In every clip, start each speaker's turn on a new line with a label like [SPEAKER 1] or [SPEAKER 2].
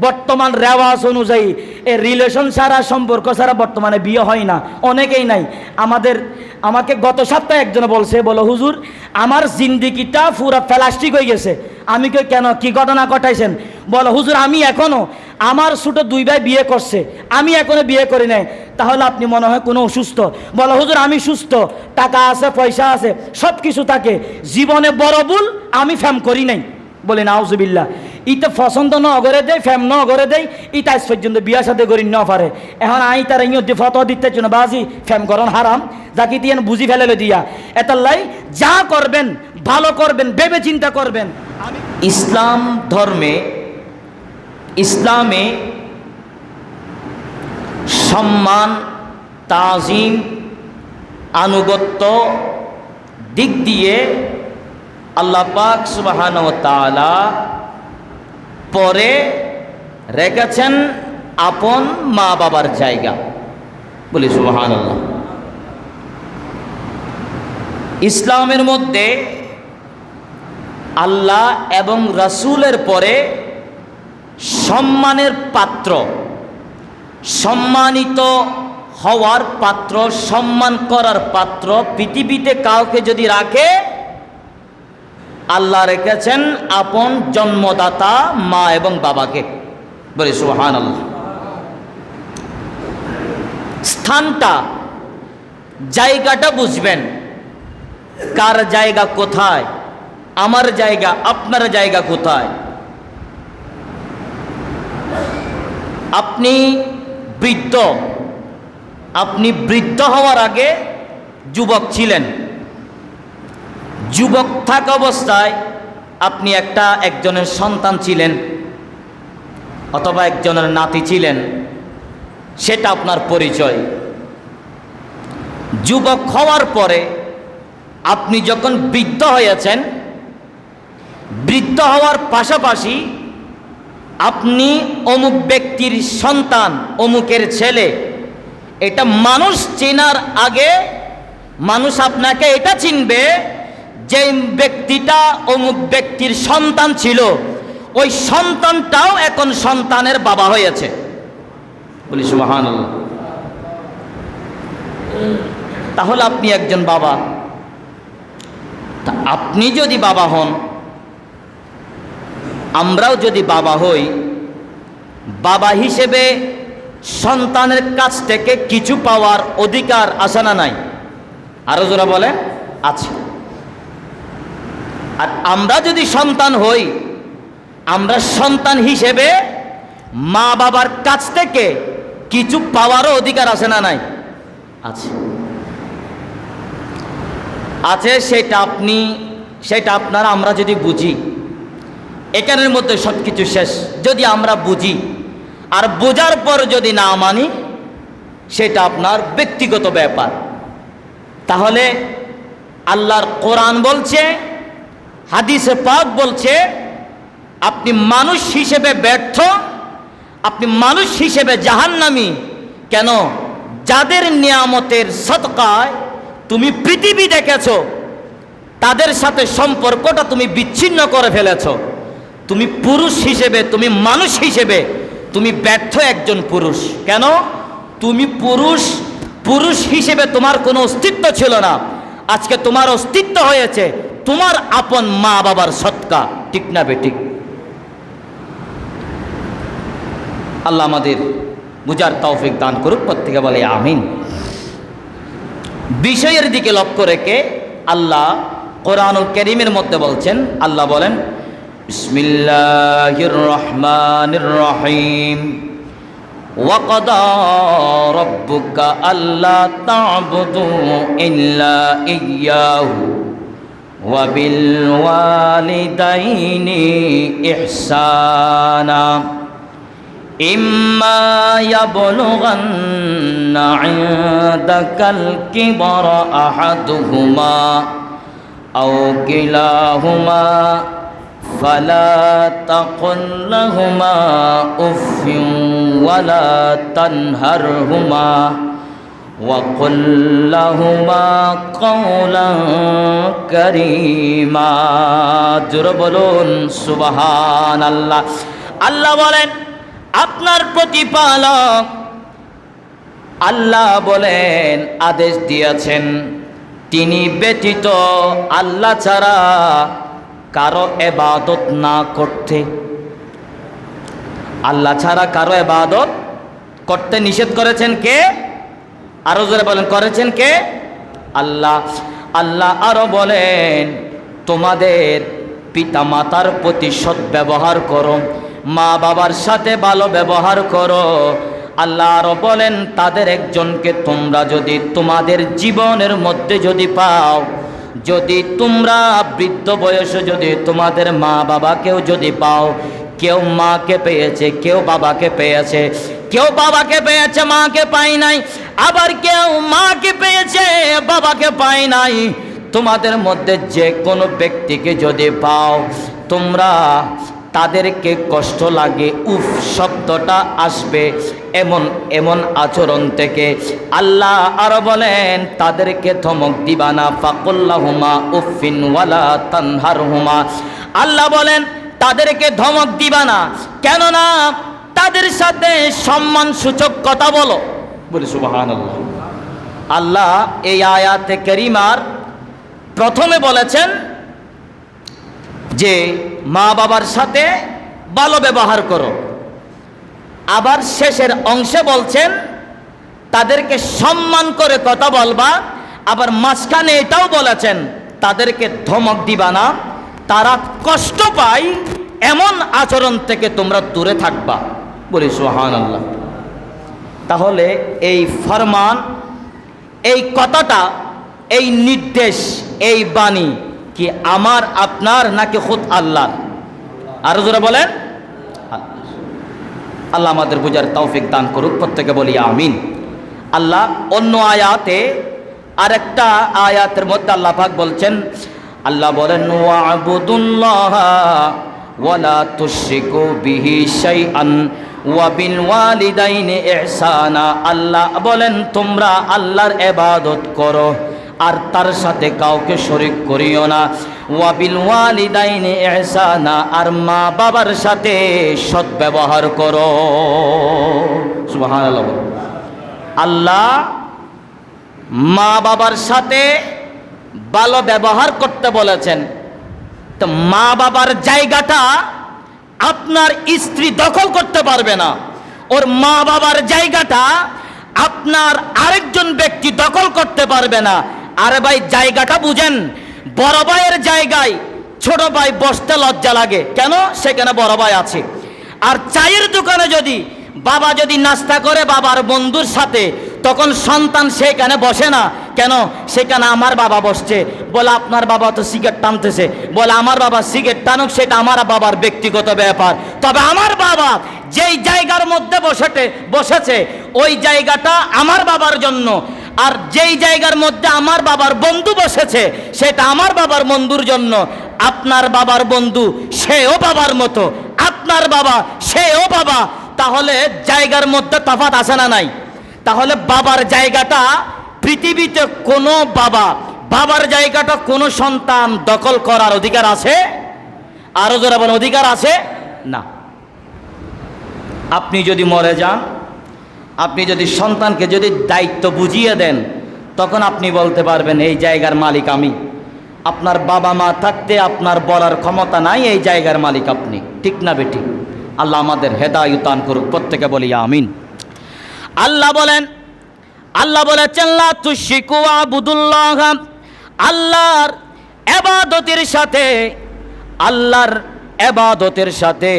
[SPEAKER 1] বর্তমান রেওয়াজ অনুযায়ী, এ রিলেশন ছাড়া, সম্পর্ক ছাড়া বর্তমানে বিয়ে হয় না। অনেকেই নাই। আমাদের, আমাকে গত সপ্তাহে একজন বলছে, বলো, হুজুর, আমার জিন্দিগিটা পুরো প্লাস্টিক হয়ে গেছে। আমি কই, কেন? কি ঘটনা ঘটাইছেন? বলো, হুজুর, আমি এখনও, আমার ছোটো দুই ভাই বিয়ে করছে। আমি এখনও বিয়ে করি নাই। তাহলে আপনি মনে হয় কোনো অসুস্থ? বলো, হুজুর, আমি সুস্থ। টাকা আছে, পয়সা আছে সব কিছু থাকে। জীবনে বড় ভুল, আমি ফ্যাম করি নাই। বলে নাউজুবিল্লা ইতে পছন্দ ন করে দেয় ফ্যাম ন করে দেয় ইটা আজ পর্যন্ত বিয়া সাথে করি ন পারে। এখন আই তার ইয়ত ফটো দিতে চুন বাজি, ফ্যাম করন হারাম, যাকে দিয়ে বুঝি ফেলে দিয়া। এতাল্লাই যা করবেন, ভালো করবেন, ভেবে চিন্তা করবেন।
[SPEAKER 2] ইসলাম ধর্মে, ইসলামে সম্মান, তাজিম, আনুগত্য দিক দিয়ে আল্লাহ পাক সুবাহান পরে রেখেছেন আপন মা বাবার জায়গা। বলি আল্লাহ ইসলামের মধ্যে আল্লাহ এবং রাসূলের পরে সম্মানের পাত্র, সম্মানিত হওয়ার পাত্র, সম্মান করার পাত্র পৃথিবীতে কাউকে যদি রাখে আল্লাহ রেখেছেন আপন জন্মদাতা মা এবং বাবাকে। বলি সুহান আল্লাহ স্থানটা, জায়গাটা বুঝবেন। কার জায়গা কোথায়? আমার জায়গা, আপনার জায়গা কোথায়? আপনি বৃদ্ধ। আপনি বৃদ্ধ হওয়ার আগে যুবক ছিলেন। যুবক থাক অবস্থায় আপনি একটা একজনের সন্তান ছিলেন অথবা একজনের নাতি ছিলেন, সেটা আপনার পরিচয়। যুবক হওয়ার পরে আপনি যখন বৃদ্ধ হয়েছেন, বৃদ্ধ হওয়ার পাশাপাশি আপনি অমুক ব্যক্তির সন্তান, অমুকের ছেলে, এটা মানুষ চেনার আগে মানুষ আপনাকে এটা চিনবে যে ব্যক্তিটা অমুক ব্যক্তির সন্তান ছিল, ওই সন্তানটাও এখন সন্তানের বাবা হয়েছে। বলি সুবাহান তাহলে আপনি একজন বাবা। তা আপনি যদি বাবা হন, আমরাও যদি বাবা হই, বাবা হিসেবে সন্তানের কাছ থেকে কিছু পাওয়ার অধিকার আসে না নাই? আরও যারা বলে আছে। আর আমরা যদি সন্তান হই, আমরা সন্তান হিসেবে মা বাবার কাছ থেকে কিছু পাওয়ারও অধিকার আছে না নাই? আছে। আছে সেটা আপনি, সেটা আপনারা, আমরা যদি বুঝি, এখানের মধ্যে সব কিছু শেষ। যদি আমরা বুঝি, আর বোঝার পর যদি না মানি, সেটা আপনার ব্যক্তিগত ব্যাপার। তাহলে আল্লাহর কোরআন বলছে হাদিসে পাক বলছে, আপনি মানুষ হিসেবে ব্যর্থ, আপনি মানুষ হিসেবে জাহান্নামি। কেন? যাদের নিয়ামতের সৎকায় তুমি পৃথিবী দেখেছ, তাদের সাথে সম্পর্কটা তুমি বিচ্ছিন্ন করে ফেলেছ। তুমি পুরুষ হিসেবে, তুমি মানুষ হিসেবে, তুমি ব্যর্থ একজন পুরুষ। কেন? তুমি পুরুষ পুরুষ হিসেবে তোমার কোনো অস্তিত্ব ছিল না। আজকে তোমার অস্তিত্ব হয়েছে তোমার আপন মা বাবার সৎকা ঠিক না বেঠিক আল্লাহ আমাদের বুঝার তৌফিক দান করুক প্রত্যেকে বলে আমিন বিষয়ের দিকে লক্ষ্য রেখে আল্লাহ কোরআনুল করিমের মধ্যে বলছেন আল্লাহ বলেন বিসমিল্লাহির রহমানির রহিম وقضى ربك ألا تعبدوا إلا إياه وبالوالدين إحسانا إما يبلغن عندك الكبر أحدهما أو كلاهما فلا تقل لهما أف ولا تنهرهما وقل لهما قولا كريما জোরে বলুন সুবহান আল্লাহ আল্লাহ বলেন আপনার প্রতিপালক আল্লাহ বলেন আদেশ দিয়েছেন তিনি ব্যতীত আল্লাহ ছাড়া কারো এবাদত না করতে আল্লাহ ছাড়া কারো এবাদত করতে নিষেধ করেছেন কে আরও জোরে বলেন, করেছেন কে? আল্লাহ। আল্লাহ আরও বলেন, তোমাদের পিতা মাতার প্রতি সৎ ব্যবহার করো, মা বাবার সাথে ভালো ব্যবহার করো। আল্লাহ আরও বলেন, তাদের একজনকে তোমরা যদি তোমাদের জীবনের মধ্যে যদি পাও, যদি তোমরা বৃদ্ধ বয়সে যদি তোমাদের মা বাবাকেও যদি পাও, কেউ মাকে পেয়েছে, কেউ বাবাকে পেয়েছে কেউ বাবাকে পেয়েছে, মাকে পাই নাই। আবার কেউ মাকে পেয়েছে, বাবাকে পাই নাই। তোমাদের মধ্যে যে কোনো ব্যক্তিকে যদি পাও, তোমরা তাদেরকে কষ্ট লাগে। উফ, শব্দটা আসবে এমন এমন আচরণ থেকে। আল্লাহ আরও বলেন, তাদেরকে ধমক দিবানা ফাকুল্লাহুমা উফিন ওয়ালা তানহার হুমা আল্লাহ বলেন, তাদেরকে ধমক দিবানা কেননা তাদের সাথে সম্মান সূচক কথা বলো। বলি সুবাহান আল্লাহ আল্লাহ এই আয়াতে করিমার প্রথমে বলেছেন যে মা বাবার সাথে ভালো ব্যবহার করো। আবার শেষের অংশে বলছেন তাদেরকে সম্মান করে কথা বলবা। আবার মাঝখানে এটাও বলেছেন তাদেরকে ধমক দিবা না। তারা কষ্ট পায় এমন আচরণ থেকে তোমরা দূরে থাকবা। বলি সোহান আল্লাহ তাহলে এই ফরমান, এই কথাটা, এই নির্দেশ, এই বাণী কি আমার, আপনার নাকি খুদ আল্লাহর? আরও জোরে বলেন। আল্লাহ আমাদের বুঝার তৌফিক দান করুক, প্রত্যেকে বলি আমিন। আল্লাহ অন্য আয়াতে, আরেকটা আয়াতের মধ্যে আল্লাহ পাক বলছেন, আল্লাহ বলেন ওয়াবুদুল্লাহ ওয়ালা তুশরিকু বিহি শাইআন। ওয়ালিদাইনি আল্লাহ বলেন, তোমরা আল্লাহর এবাদত করো, আর তার সাথে কাউকে শরিক করিও না। ওয়াবিল ওয়ালিদাইনি ইহসানা, আর মা বাবার সাথে সৎ ব্যবহার করো আল্লাহ মা বাবার সাথে ভালো ব্যবহার করতে বলেছেন। তো মা বাবার জায়গাটা আপনার স্ত্রী দখল করতে পারবে না। ওর মা বাবার জায়গাটা আপনার আরেকজন ব্যক্তি দখল করতে পারবে না। আরে ভাই, জায়গাটা বুঝেন, বড় ভাইয়ের জায়গায় ছোট ভাই বসতে লজ্জা লাগে। কেন? সেখানে বড় ভাই আছে। আর চায়ের দোকানে যদি বাবা যদি নাস্তা করে, বাবার বন্ধুর সাথে তখন সন্তান সেখানে বসে না। কেন? সেখানে আমার বাবা বসছে। বলে, আপনার বাবা তো সিগারেট টানতেছে। বলে, আমার বাবা সিগারেট টানুক, সেটা আমার বাবার ব্যক্তিগত ব্যাপার। তবে আমার বাবা যেই জায়গার মধ্যে বসেতে বসেছে, ওই জায়গাটা আমার বাবার জন্য। আর যেই জায়গার মধ্যে আমার বাবার বন্ধু বসেছে, সেটা আমার বাবার বন্ধুর জন্য। আপনার বাবার বন্ধু সেও বাবার মতো। আপনার বাবা সেও বাবা। তাহলে জায়গার মধ্যে তফাৎ আসে না নাই? তাহলে বাবার জায়গাটা পৃথিবীতে কোনো বাবা, বাবার জায়গাটা কোনো সন্তান দখল করার অধিকার আছে? আরও যারা অধিকার আছে? না। আপনি যদি মরে যান, আপনি যদি সন্তানকে যদি দায়িত্ব বুঝিয়ে দেন, তখন আপনি বলতে পারবেন, এই জায়গার মালিক আমি। আপনার বাবা মা থাকতে আপনার বলার ক্ষমতা নাই, এই জায়গার মালিক আপনি। ঠিক না বেটি? আল্লাহ আমাদের হেদায়ুতান করুক, প্রত্যেকে বলি, আমিন। আল্লাহ বলেন, আল্লাহ বলেছেন লা তুশরিকু আবুদুল্লাহ। আল্লাহর এবাদতের সাথে, আল্লাহর এবাদতের সাথে,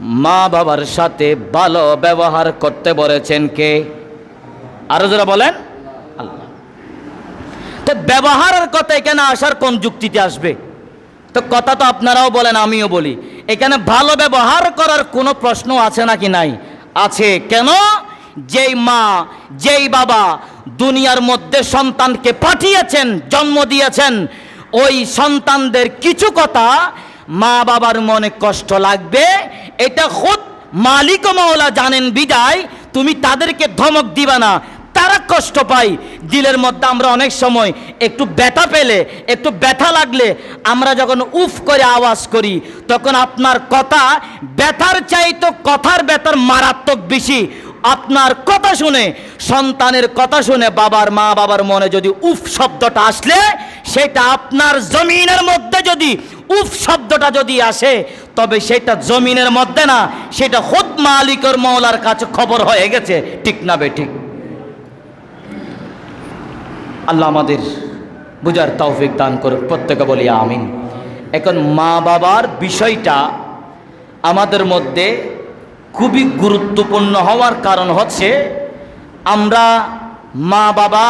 [SPEAKER 2] মা বাবার সাথে ভালো ব্যবহার করতে বলেছেন কে? আরও যারা বলেন, আল্লাহ। তো ব্যবহারের কথা এখানে আসার কোন যুক্তিতে আসবে? তো কথা তো আপনারাও বলেন, আমিও বলি। এখানে ভালো ব্যবহার করার কোনো প্রশ্ন আছে নাকি নাই? আছে। কেন? যেই মা, যেই বাবা দুনিয়ার মধ্যে সন্তানকে পাঠিয়েছেন, জন্ম দিয়েছেন, ওই সন্তানদের কিছু কথা মা বাবার মনে কষ্ট লাগবে। এটা খুদ মালিক মাওলা জানেন বিদায়, তুমি তাদেরকে ধমক দিবা না, তারা
[SPEAKER 1] কষ্ট পাই দিলের মধ্যে আমরা অনেক সময় একটু ব্যথা পেলে, একটু ব্যথা লাগলে আমরা যখন উফ করে আওয়াজ করি, তখন আপনার কথা ব্যথার চাইতো কথার ব্যথার মারাত্মক বেশি। আপনার কথা শুনে, সন্তানের কথা শুনে বাবার মা বাবার মনে যদি উফ শব্দটা আসলে, সেটা আপনার জমিনের মধ্যে যদি উফ শব্দটা যদি আসে, তবে সেটা জমিনের মধ্যে না, সেটা খোদ মালিকর মৌলার কাছে খবর হয়ে গেছে। ঠিক না বে ঠিক? আল্লাহ আমাদের বুঝার তৌফিক দান করুক, প্রত্যেকে বলি আমিন। এখন মা বাবার বিষয়টা আমাদের মধ্যে খুবই গুরুত্বপূর্ণ হওয়ার কারণ হচ্ছে আমরা মা বাবা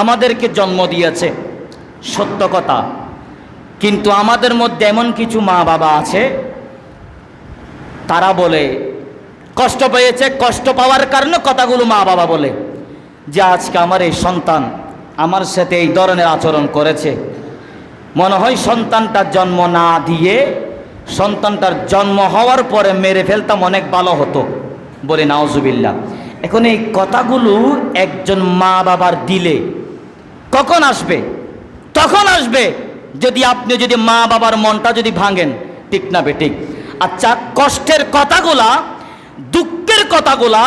[SPEAKER 1] আমাদেরকে জন্ম দিয়েছে, সত্য কথা। কিন্তু আমাদের মধ্যে এমন কিছু মা বাবা আছে, তারা বলে, কষ্ট পেয়েছে, কষ্ট পাওয়ার কারণে কথাগুলো মা বাবা বলে, যে আজকে আমার এই সন্তান আমার সাথে এই ধরনের আচরণ করেছে। মনে হয় সন্তানটা জন্ম না দিয়ে সন্তানটার জন্ম হওয়ার পরে মেরে ফেলতাম, অনেক ভালো হতো। বলে নাওজুবিল্লা এখন এই কথাগুলো একজন মা বাবার দিলে কখন আসবে? তখন আসবে যদি আপনি যদি মা বাবার মনটা যদি ভাঙেন। ঠিক না বেঠিক আচ্ছা কষ্টের কথাগুলা, দুঃখের কথাগুলা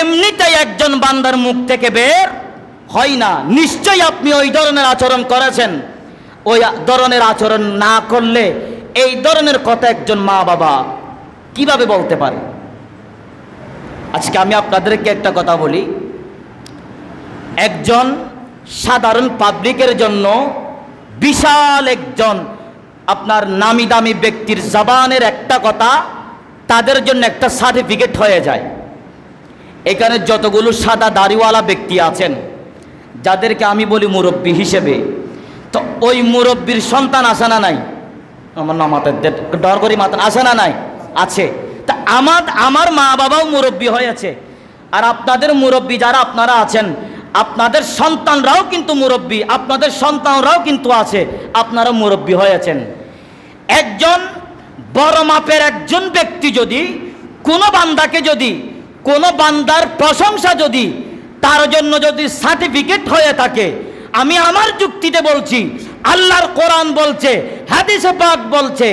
[SPEAKER 1] এমনিতেই একজন বান্দার মুখ থেকে বের হয় না। নিশ্চয়ই আপনি ওই ধরনের আচরণ করেছেন। ওই ধরনের আচরণ না করলে এই ধরনের কথা একজন মা বাবা কীভাবে বলতে পারে? আজকে আমি আপনাদেরকে একটা কথা বলি। একজন সাধারণ পাবলিকের জন্য বিশাল একজন আপনার নামি দামি ব্যক্তির জবানের একটা কথা তাদের জন্য একটা সার্টিফিকেট হয়ে যায়। এখানে যতগুলো সাদা দাড়িওয়ালা ব্যক্তি আছেন, যাদেরকে আমি বলি মুরব্বী হিসেবে, তো ওই মুরব্বীর সন্তান আসে না নাই? আমার না মাথায় ডর করি মাথা আসে না নাই? আছে। তা আমার আমার মা বাবাও মুরব্বী হয়েছে। আর আপনাদের মুরব্বী যারা আপনারা আছেন, আপনাদের সন্তানরাও কিন্তু মুরব্বী, আপনাদের সন্তানরাও কিন্তু আছে, আপনারা মুরব্বী হয়েছেন। একজন বড় মাপের একজন ব্যক্তি যদি, কোনো বান্দাকে যদি, কোনো বান্দার প্রশংসা যদি, তার জন্য যদি সার্টিফিকেট হয়ে থাকে, আমি আমার যুক্তিতে বলছি, আল্লাহর কোরআন বলছে হাদিসে পাক বলছে,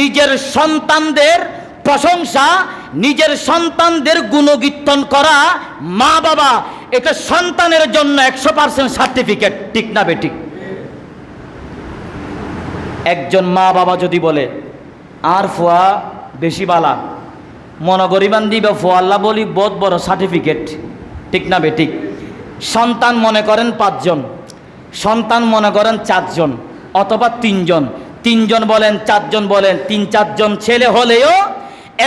[SPEAKER 1] নিজের সন্তানদের প্রশংসা, নিজের সন্তানদের গুণকীর্তন করা মা বাবা, এটা সন্তানের জন্য একশো পার্সেন্ট সার্টিফিকেট ঠিক না বেঠিক? একজন মা বাবা যদি বলে, আর ফোয়া বেশি বালা মনগরিবান দিবে ফুয়াল্লা বলি বহুত বড় সার্টিফিকেট ঠিক না বেঠিক? সন্তান মনে করেন পাঁচজন, সন্তান মনে করেন চারজন, অথবা তিনজন তিনজন বলেন, চারজন বলেন, তিন, চারজন ছেলে হলেও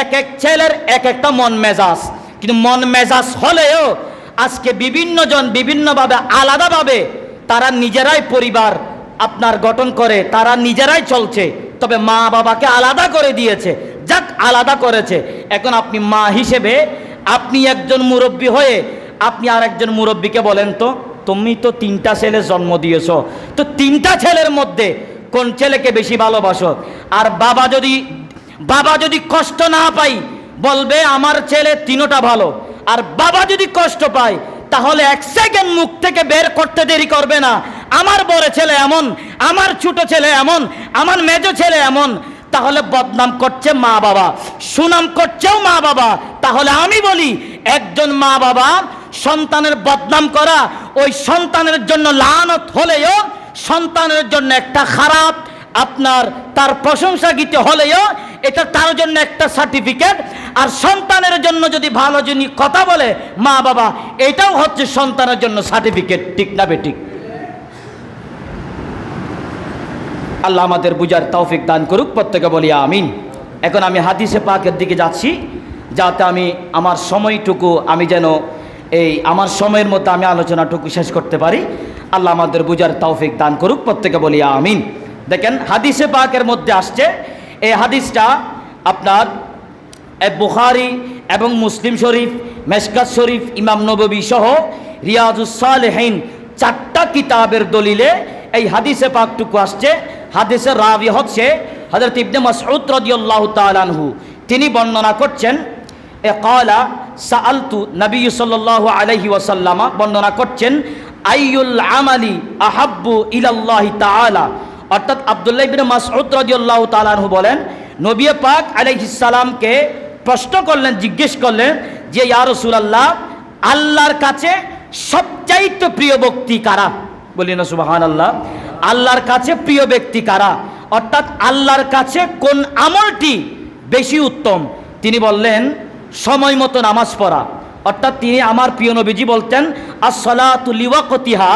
[SPEAKER 1] এক এক ছেলের এক একটা মন মেজাজ। কিন্তু মন মেজাজ হলেও আজকে বিভিন্ন জন বিভিন্নভাবে, আলাদাভাবে তারা নিজেরাই পরিবার আপনার গঠন করে, তারা নিজেরাই চলছে। তবে মা বাবাকে আলাদা করে দিয়েছে, যাক আলাদা করেছে। এখন আপনি মা হিসেবে আপনি একজন মুরব্বী হয়ে আপনি আর একজন মুরব্বীকে বলেন তো, তুমি তো তিনটা ছেলে জন্ম দিয়েছ। তো তিনটা ছেলের মধ্যে কোন ছেলেকে বেশি ভালোবাসো? আর বাবা যদি বাবা যদি কষ্ট না পাই বলবে আমার ছেলে তিনোটা ভালো। আর বাবা যদি কষ্ট পায়, তাহলে এক সেকেন্ড মুখ থেকে বের করতে দেরি করবে না। আমার বড় ছেলে এমন, আমার ছোট ছেলে এমন, আমার মেজ ছেলে এমন। তাহলে বদনাম করছে মা বাবা। সুনাম করছেও মা বাবা। তাহলে আমি বলি, একজন মা বাবা সন্তানের বদনাম করা, ওই সন্তানের জন্য লানত হলেও সন্তানের জন্য একটা খারাপ, আপনার তার প্রশংসা গীতে হলেও এটা তার জন্য একটা সার্টিফিকেট আর সন্তানের জন্য যদি ভালো যিনি কথা বলে, মা বাবা, এটাও হচ্ছে সন্তানের জন্য সার্টিফিকেট ঠিক না বেঠিক আল্লাহ আমাদের বুঝার তৌফিক দান করুক, প্রত্যেকে বলি আমিন। এখন আমি হাদিসে পাকের দিকে যাচ্ছি, যাতে আমি আমার সময়টুকু, আমি যেন এই আমার সময়ের মধ্যে আমি আলোচনাটুকু শেষ করতে পারি। আল্লাহ আমাদের বুঝার তৌফিক দান করুক, প্রত্যেকে বলি আমিন। দেখেন, হাদিসে পাকের মধ্যে আসছে, এই হাদিসটা আপনার বুখারি এবং মুসলিম শরীফ, মেশকাত শরীফ, ইমাম নববী সহ রিয়াজুসালেহীন চারটা কিতাবের দলিলে এই হাদিসে পাকটুকু আসছে। হাদিসের রাবি হচ্ছে হজরত ইবনে মাসউদ রাদিয়াল্লাহু তাআলা আনহু। তিনি বর্ণনা করছেন, এ কালা সাআলতু নবী সাল্লাল্লাহু আলাইহি ওয়াসাল্লামা বর্ণনা করছেন আইয়ুল আমালি আহাব্বু ইলাল্লাহি তাআলা। অর্থাৎ আব্দুল্লাহ ইবনে মাসউদ রাদিয়াল্লাহু তাআলা বলেন, নবী পাক আলাইহিস সালামকে প্রশ্ন করলেন, জিজ্ঞেস করলেন যে, ইয়া রাসূলুল্লাহ, আল্লাহর কাছে সবচাইতে প্রিয় ব্যক্তি কারা? বলি, না সুবাহান আল্লাহ আল্লাহর কাছে প্রিয় ব্যক্তি কারা? অর্থাৎ আল্লাহর কাছে কোন আমলটি বেশি উত্তম? তিনি বললেন, সময় মতো নামাজ পড়া। অর্থাৎ তিনি আমার প্রিয় নবীজি বলতেন আসলাতুলিওয়াকতিহা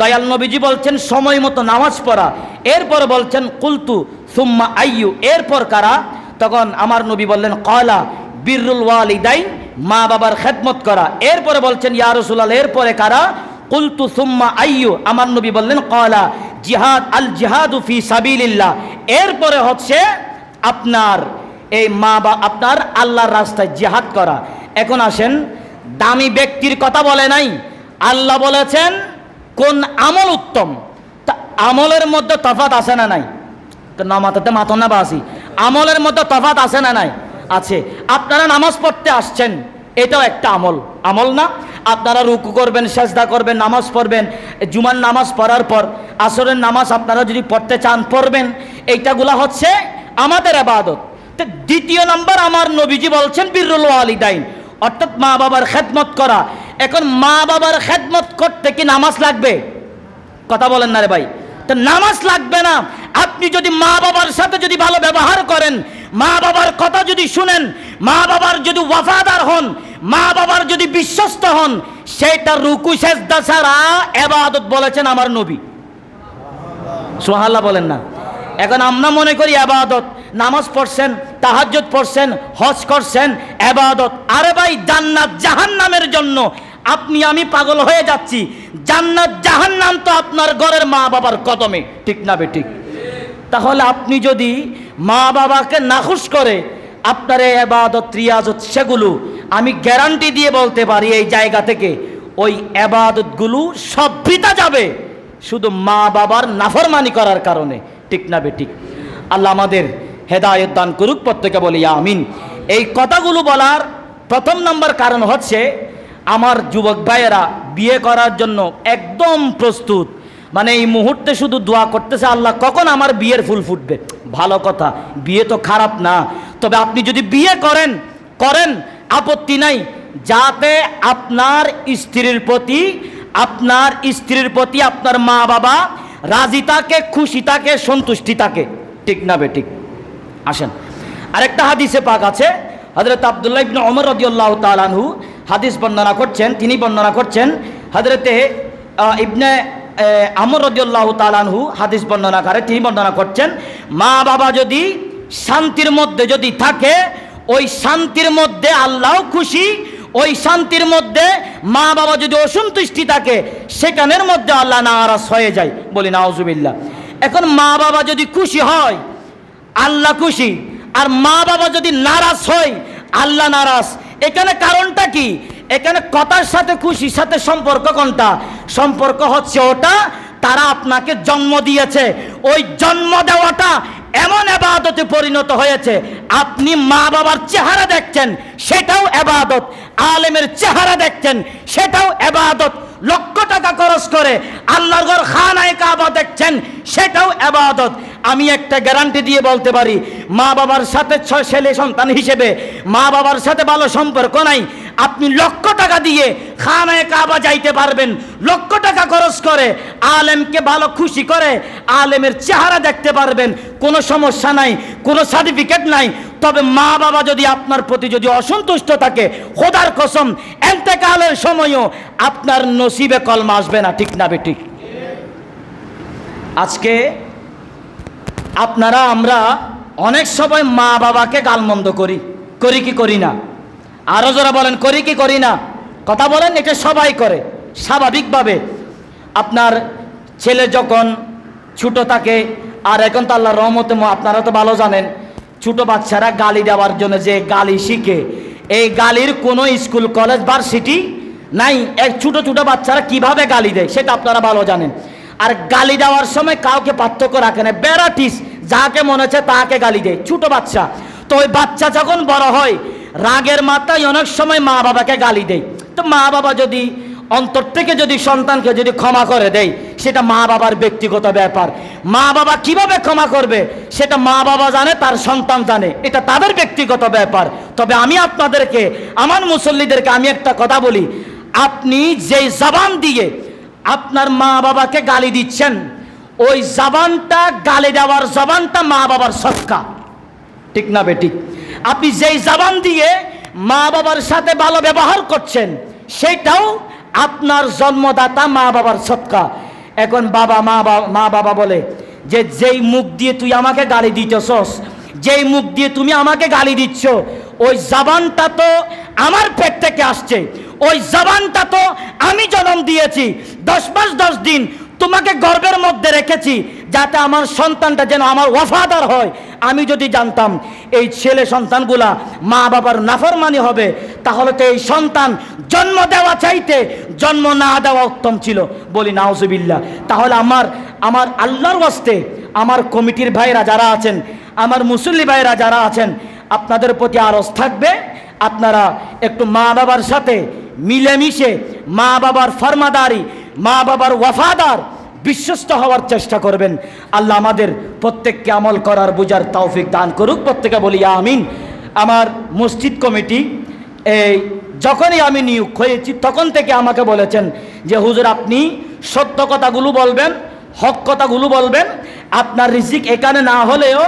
[SPEAKER 1] দয়াল নবীজি বলছেন, সময় মতো নামাজ পড়া। এরপর বলছেন, কুলতু সুম্মা আইয়ু এরপর কারা? তখন আমার নবী বললেন কয়লা বিরুল ওয়ালিদাইন, মা বাবার খেদমত করা। এরপরে বলছেন, ইয়া রসুলাল এরপরে কারা? কুলতু সুম্মা আইয়ু আমার নবী বললেন কয়লা জিহাদ, আল জিহাদু ফি সাবিলিল্লাহ এরপরে হচ্ছে আপনার, এই মা বা, আপনার আল্লাহর রাস্তায় জিহাদ করা। এখন আসেন দামি ব্যক্তির কথা বলে নাই। আল্লাহ বলেছেন, কোন আমল উত্তম? তা আমলের মধ্যে তফাত আছে না নাই? তো না মাথাতে মাথা না বাসি আমলের মধ্যে তফাত আছে না নাই? আছে। আপনারা নামাজ পড়তে আসছেন, এটাও একটা আমল। আমল না? আপনারা রুকু করবেন, সেজদা করবেন, নামাজ পড়বেন, জুমার নামাজ পড়ার পর আসরের নামাজ আপনারা যদি পড়তে চান, পড়বেন। এইটাগুলা হচ্ছে আমাদের আবাদত। দ্বিতীয় নাম্বার, আমার নবীজি বলছেন, বীরুল আলিদাইন অর্থাৎ মা বাবার খেদমত করা। এখন মা বাবার খেদমত করতে কি নামাজ লাগবে? কথা বলেন না রে ভাই। তো নামাজ লাগবে না। আপনি যদি মা বাবার সাথে যদি ভালো ব্যবহার করেন, মা বাবার কথা যদি শুনেন, মা বাবার যদি ওয়াফাদার হন, মা বাবার যদি বিশ্বস্ত হন সেটা রুকু, সেজদা ছাড়া এবাদত বলেছেন আমার নবী। সোহাল্লা বলেন না। এখন আমরা মনে করি আবাদত নামাজ পড়ছেন, তাহাজ্জুদ পড়ছেন, হজ করছেন আবাদত আরে ভাই, জান্নাত জাহান্নামের জন্য। আপনি, আমি পাগল হয়ে যাচ্ছি। জান্নাত জাহান্নাম তো আপনার ঘরের মা বাবার কদমে। ঠিক না বে, ঠিক? তাহলে আপনি যদি মা বাবাকে নাখুশ করে আপনার এই আবাদত রিয়াজত সেগুলো আমি গ্যারান্টি দিয়ে বলতে পারি এই জায়গা থেকে, ওই আবাদতগুলো সব বৃথা যাবে শুধু মা বাবার নাফরমানি করার কারণে। ঠিক না বে, ঠিক? আল্লাহ আমাদের হেদায়ত দান করুক প্রত্যেকে বলি, আমিন। এই কথাগুলো বলার প্রথম নম্বর কারণ হচ্ছে, আমার যুবক ভাইয়েরা বিয়ে করার জন্য একদম প্রস্তুত। মানে এই মুহূর্তে শুধু দোয়া করতেছে আল্লাহ, কখন আমার বিয়ের ফুল ফুটবে? ভালো কথা, বিয়ে তো খারাপ না। তবে আপনি যদি বিয়ে করেন করেন, আপত্তি নাই, যাতে আপনার স্ত্রীর প্রতি, আপনার স্ত্রীর প্রতি আপনার মা বাবা রাজি থাকে, খুশি থাকে, সন্তুষ্টি থাকে। ঠিক না বে, ঠিক? আসেন। আরেকটা হাদিসে পাক আছে হজরত আবদুল্লাহ ইবনে ওমর রাদিয়াল্লাহু তাআলা আনহু হাদিস বর্ণনা করছেন, তিনি বর্ণনা করছেন হজরতে ইবনে আমর রাদিয়াল্লাহু তাআলা আনহু হাদিস বর্ণনা করে তিনি বর্ণনা করছেন, মা বাবা যদি শান্তির মধ্যে যদি থাকে, ওই শান্তির মধ্যে আল্লাহ খুশি, ওই শান্তির মধ্যে মা বাবা যদি অসন্তুষ্টি থাকে, সেখানের মধ্যে আল্লাহ নারাজ হয়ে যায়। বলি, নাউজুবিল্লাহ। এখন মা বাবা যদি খুশি হয় আল্লাহ খুশি। আর মা বাবা যদি নারাজ হয়, আল্লাহ নারাজ। এখানে কারণটা কি? এখানে কথার সাথে খুশির সাথে সম্পর্ক কোনটা? সম্পর্ক হচ্ছে ওটা, তারা আপনাকে জন্ম দিয়েছে। ওই জন্ম দেওয়াটা এমন এবাদতে পরিণত হয়েছে, আপনি মা বাবার চেহারা দেখছেন, সেটাও এবাদত আলেমের চেহারা দেখছেন, সেটাও এবাদত লক্ষ টাকা খরচ করে আল্লাহর ঘর খানায় কাবা দেখছেন, সেটাও এবাদত আমি একটা গ্যারান্টি দিয়ে বলতে পারি মা বাবার সাথে ছয় ছেলে সন্তান হিসেবে মা বাবার সাথে ভালো সম্পর্ক নাই আপনি লক্ষ টাকা দিয়ে খানায় কাবা যাইতে পারবেন। লক্ষ টাকা খরচ করে আলেমকে ভালো খুশি করে আলেমের চেহারা দেখতে পারবেন। কোনো সমস্যা নাই, কোনো সার্টিফিকেট নাই। তবে মা বাবা যদি আপনার প্রতি যদি অসন্তুষ্ট থাকে, খোদার কসম, এন্তেকালের সময়ও আপনার নসিবে কলমা আসবে না, ঠিক না বেঠিক? আজকে আপনারা, আমরা অনেক সময় মা বাবাকে গালমন্দ করি। করি কি করি না? আরও যারা বলেন, করি কি করি না? কথা বলেন, এটা সবাই করে, স্বাভাবিকভাবে। আপনার ছেলে যখন ছোট থাকে, আর এখন তো আল্লাহ রহমতে আপনারা তো ভালো জানেন, ছোট বাচ্চারা গালি দেওয়ার জন্য যে গালি শিখে, এই গালির কোনো স্কুল, কলেজ, ভার্সিটি নাই। এক ছোট ছোট বাচ্চারা কীভাবে গালি দেয়, সেটা আপনারা ভালো জানেন। আর গালি দেওয়ার সময় কাউকে পার্থক্য রাখে না। বেড়াটিস, যাকে মনে হচ্ছে তাকে গালি দেয়, ছোট বাচ্চা। তো ওই বাচ্চা যখন বড় হয় রাগের মাথায় অনেক সময় মা বাবাকে গালি দেয়। তো মা বাবা যদি অন্তর থেকে যদি সন্তানকে যদি ক্ষমা করে দেয়, সেটা মা বাবার ব্যক্তিগত ব্যাপার। মা বাবা কীভাবে ক্ষমা করবে, সেটা মা বাবা জানে, তার সন্তান জানে। এটা তাদের ব্যক্তিগত ব্যাপার। তবে আমি আপনাদেরকে, আমার মুসল্লিদেরকে আমি একটা কথা বলি। আপনি যেই জবান দিয়ে আপনার মা বাবাকে গালি দিচ্ছেন, ওই জবানটা গালি দেওয়ার জবানটা মা বাবার সৎকা ঠিক না বেটি? আপনি যেই জবান দিয়ে মা বাবার সাথে ভালো ব্যবহার করছেন, সেটাও আপনার জন্মদাতা মা বাবার সৎকা। এখন বাবা মা মা বাবা বলে যে যেই মুখ দিয়ে তুই আমাকে গালি দিতেছস, যেই মুখ দিয়ে তুমি আমাকে গালি দিচ্ছ, ওই জবানটা তো আমার পেট থেকে আসছে, ওই জবানটা তো আমি জন্ম দিয়েছি, দশ মাস দশ দিন তোমাকে গর্বের মধ্যে রেখেছি যাতে আমার সন্তানটা যেন আমার ওয়াফাদার হয়। আমি যদি জানতাম এই ছেলে সন্তানগুলা মা বাবার নাফরমানি হবে, তাহলে তো এই সন্তান জন্ম দেওয়া চাইতে জন্ম না দেওয়া উত্তম ছিল। বলি নাউজুবিল্লা তাহলে আমার আমার আল্লাহর ওয়াস্তে আমার কমিটির ভাইরা যারা আছেন, আমার মুসল্লি ভাইরা যারা আছেন, আপনাদের প্রতি আরজ থাকবে, আপনারা একটু মা বাবার সাথে মিলেমিশে মা বাবার ফরমাদারি, মা বাবার ওয়াফাদার বিশ্বস্ত হওয়ার চেষ্টা করবেন। আল্লাহ আমাদের প্রত্যেককে আমল করার বোঝার তৌফিক দান করুক। প্রত্যেকে বলি আমিন। আমার মসজিদ কমিটি, এই যখনই আমি নিয়োগ হয়েছি, তখন থেকে আমাকে বলেছেন যে, হুজুর, আপনি সত্য কথাগুলো বলবেন, হক কথাগুলো বলবেন। আপনার রিজিক এখানে না হলেও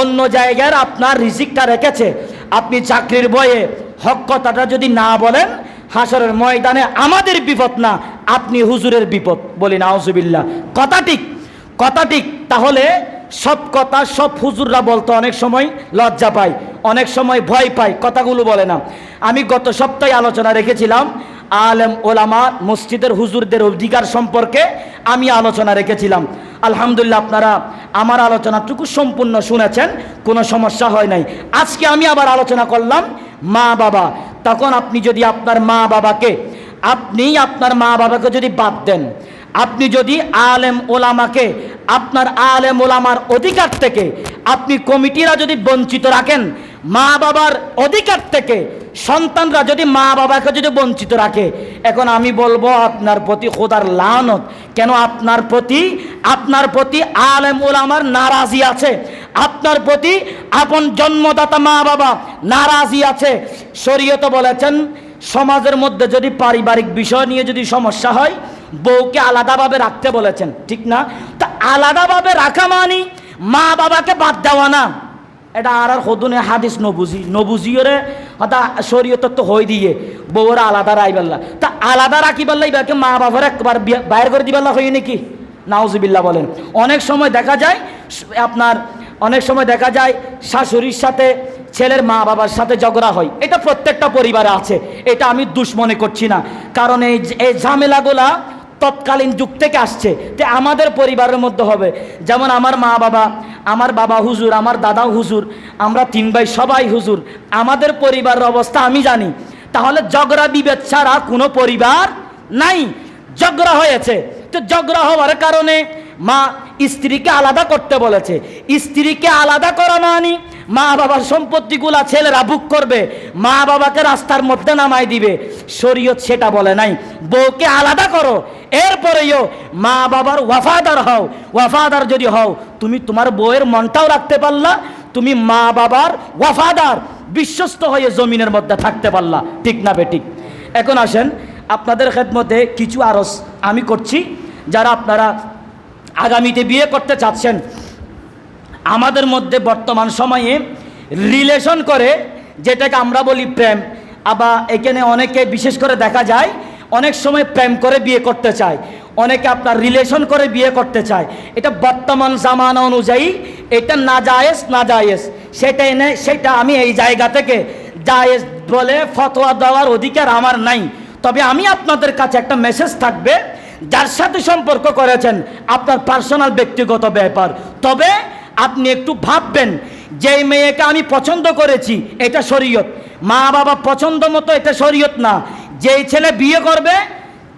[SPEAKER 1] অন্য জায়গার আপনার রিজিকটা রেখেছে। আপনি চাকরির বয়ে হক কথাটা যদি না বলেন, হাসরের ময়দানে আমাদের বিপদ না আপনি হুজুরের বিপদ বলি নাউজুবিল্লাহ। কথা ঠিক কথা ঠিক, তাহলে সব কথা সব হুজুররা বলতো, অনেক সময় লজ্জা পায়, অনেক সময় ভয় পায়, কথাগুলো বলে না। আমি গত সপ্তাহে আলোচনা রেখেছিলাম, আলেম ওলামা মসজিদের হুজুরদের অধিকার সম্পর্কে আমি আলোচনা রেখেছিলাম। আলহামদুলিল্লাহ আপনারা আমার আলোচনাটুকু সম্পূর্ণ শুনেছেন, কোনো সমস্যা হয় নাই। আজকে আমি আবার আলোচনা করলাম মা বাবা তখন আপনি যদি আপনার মা বাবাকে আপনি আপনার মা বাবাকে যদি বাদ দেন, আপনি যদি আলেম ওলামাকে, আপনার আলেম ওলামার অধিকার থেকে, আপনি কমিটিরা যদি বঞ্চিত রাখেন, মা বাবার অধিকার থেকে, সন্তানরা যদি মা বাবাকে যদি বঞ্চিত রাখে, এখন আমি বলব আপনার প্রতি খোদার লানত। কেন আপনার প্রতি আপনার প্রতি আলেম ওলামার নারাজি আছে? আপনার প্রতি আপন জন্মদাতা মা বাবা নারাজি আছে? শরীয়ত বলেছেন সমাজের মধ্যে যদি পারিবারিক বিষয় নিয়ে যদি সমস্যা হয়, বউকে আলাদাভাবে রাখতে বলেছেন, ঠিক না? তা আলাদাভাবে রাখা মানি মা বাবাকে বাদ দেওয়া না। এটা আর আর সদনে হাদিস নবুজি নবুজিওরে হতা শরীয়ত তো হই দিয়ে, বউরা আলাদা রাইবাল্লা তা আলাদা রাখি পারলে এবারকে মা বাবার একবার বাইর করে দিবাল্লা হয় নাকি? নাউজুবিল্লাহ বলেন। অনেক সময় দেখা যায়, আপনার অনেক সময় দেখা যায় শাশুড়ির সাথে ছেলের মা বাবার সাথে ঝগড়া হয়। এটা প্রত্যেকটা পরিবারে আছে। এটা আমি দুশ্মনে করছি না। কারণ এই এই ঝামেলাগুলা তৎকালীন যুগ থেকে আসছে। যে আমাদের পরিবারের মধ্যে হবে। যেমন আমার মা বাবা, আমার বাবা হুজুর, আমার দাদা হুজুর, আমরা তিন ভাই সবাই হুজুর। আমাদের পরিবারের অবস্থা আমি জানি। তাহলে ঝগড়া, বিভেদ ছাড়া কোনো পরিবার নাই। ঝগড়া হয়েছে। তো ঝগড়া হওয়ার কারণে মা স্ত্রীকে আলাদা করতে বলেছে। স্ত্রীকে আলাদা করা মানি মা বাবার সম্পত্তিগুলা ছেলেরা বুক করবে। মা বাবাকে রাস্তার মধ্যে নামাই দিবে। শরীয়ত সেটা বলে নাই। বউকে আলাদা করো। এরপরেও মা বাবার ওয়াফাদার হও। ওয়াফাদার যদি হও, তুমি তোমার বউয়ের মনটাও রাখতে পারলা। তুমি মা বাবার ওয়াফাদার, বিশ্বস্ত হয়ে জমিনের মধ্যে থাকতে পারলা। ঠিক না বেঠিক এখন আসেন, আপনাদের খেদমতে কিছু আরস আমি করছি। যারা আপনারা আগামীতে বিয়ে করতে চাচ্ছেন। আমাদের মধ্যে বর্তমান সময়ে রিলেশন করে, যেটাকে আমরা বলি প্রেম। আবার এখানে অনেকে বিশেষ করে দেখা যায়, অনেক সময় প্রেম করে বিয়ে করতে চায়। অনেকে আপনার রিলেশন করে বিয়ে করতে চায়। এটা বর্তমান জামানা অনুযায়ী এটা না জায়েজ না জায়েজ সেটা এনে, সেটা আমি এই জায়গা থেকে জায়েজ বলে ফতোয়া দেওয়ার অধিকার আমার নাই। তবে আমি আপনাদের কাছে একটা মেসেজ থাকবে। যার সাথে সম্পর্ক করেছেন, আপনার পার্সোনাল ব্যক্তিগত ব্যাপার। তবে আপনি একটু ভাববেন, যেই মেয়েকে আমি পছন্দ করেছি, এটা শরীয়ত। মা বাবা পছন্দ মতো এটা শরীয়ত না। যেই ছেলে বিয়ে করবে,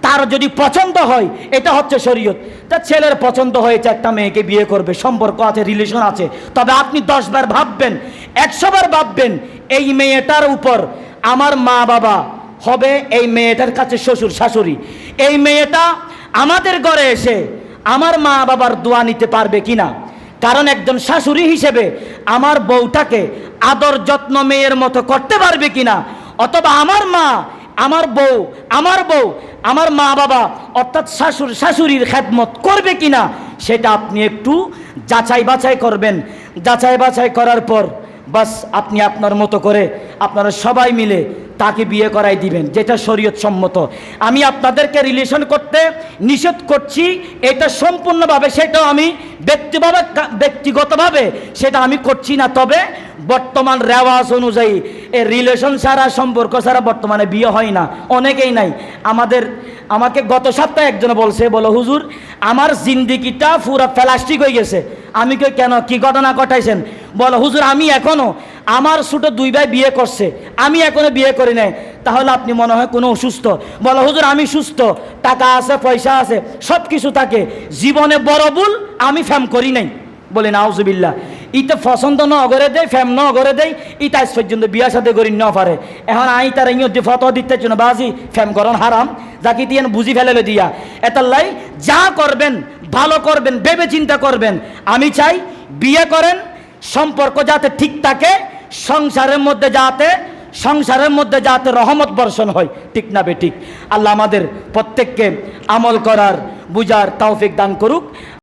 [SPEAKER 1] তার যদি পছন্দ হয়, এটা হচ্ছে শরীয়ত। তা ছেলের পছন্দ হয়েছে, একটা মেয়েকে বিয়ে করবে, সম্পর্ক আছে রিলেশন আছে। তবে আপনি দশবার ভাববেন, একশোবার ভাববেন, এই মেয়েটার উপর আমার মা বাবা হবে, এই মেয়েটার কাছে শ্বশুর শাশুড়ি। এই মেয়েটা আমাদের ঘরে এসে আমার মা বাবার দোয়া নিতে পারবে কিনা? কারণ একজন শাশুড়ি হিসেবে আমার বউটাকে আদর যত্ন মেয়ের মতো করতে পারবে কিনা? অথবা আমার মা, আমার বউ আমার বউ, আমার মা বাবা, অর্থাৎ শাশুর শাশুড়ির খেদমত করবে কিনা, সেটা আপনি একটু যাচাই বাছাই করবেন। যাচাই বাছাই করার পর বাস আপনি আপনার মতো করে আপনারা সবাই মিলে তাকে বিয়ে করাই দিবেন, যেটা শরীয়ত সম্মত আমি আপনাদেরকে রিলেশন করতে নিষেধ করছি, এটা সম্পূর্ণভাবে সেটাও আমি ব্যক্তিভাবে ব্যক্তিগতভাবে সেটা আমি করছি না। তবে বর্তমান রেওয়াজ অনুযায়ী, এ রিলেশন ছাড়া, সম্পর্ক ছাড়া বর্তমানে বিয়ে হয় না, অনেকেই নাই। আমাদের, আমাকে গত সপ্তাহে একজন বলছে, বলো, হুজুর, আমার জিন্দিগিটা পুরা প্লাস্টিক হয়ে গেছে। আমি কেন? কি ঘটনা ঘটাইছেন? বলো, হুজুর, আমি এখনও আমার ছোটো দুই ভাই বিয়ে করছে, আমি এখনও বিয়ে করি নাই। তাহলে আপনি মনে হয় কোনো অসুস্থ? বলো, হুজুর, আমি সুস্থ। টাকা আছে, পয়সা আছে সব কিছু থাকে। জীবনে বড় ভুল, আমি ফ্যাম করি নাই। বলে নাউজুবিল্লা ইতে পছন্দ ন করে দেয় ফ্যাম ন করে দেয় ইটা আজ পর্যন্ত বিয়া সাথে করি ন পারে। এখন আই তার ইয়ে ফটো দিতে জন্য বাজি, ফ্যাম করন হারাম। যাকে দিয়ে বুঝি ফেলে দিয়া। এটার লাই, যা করবেন, ভালো করবেন, ভেবে চিন্তা করবেন। আমি চাই, বিয়ে করেন, সম্পর্ক যাতে ঠিক থাকে সংসারের মধ্যে যাতে, সংসারের মধ্যে যাতে রহমত বর্ষণ হয়, ঠিক না বেঠিক আল্লাহ আমাদের প্রত্যেককে আমল করার বুজার তৌফিক দান করুক।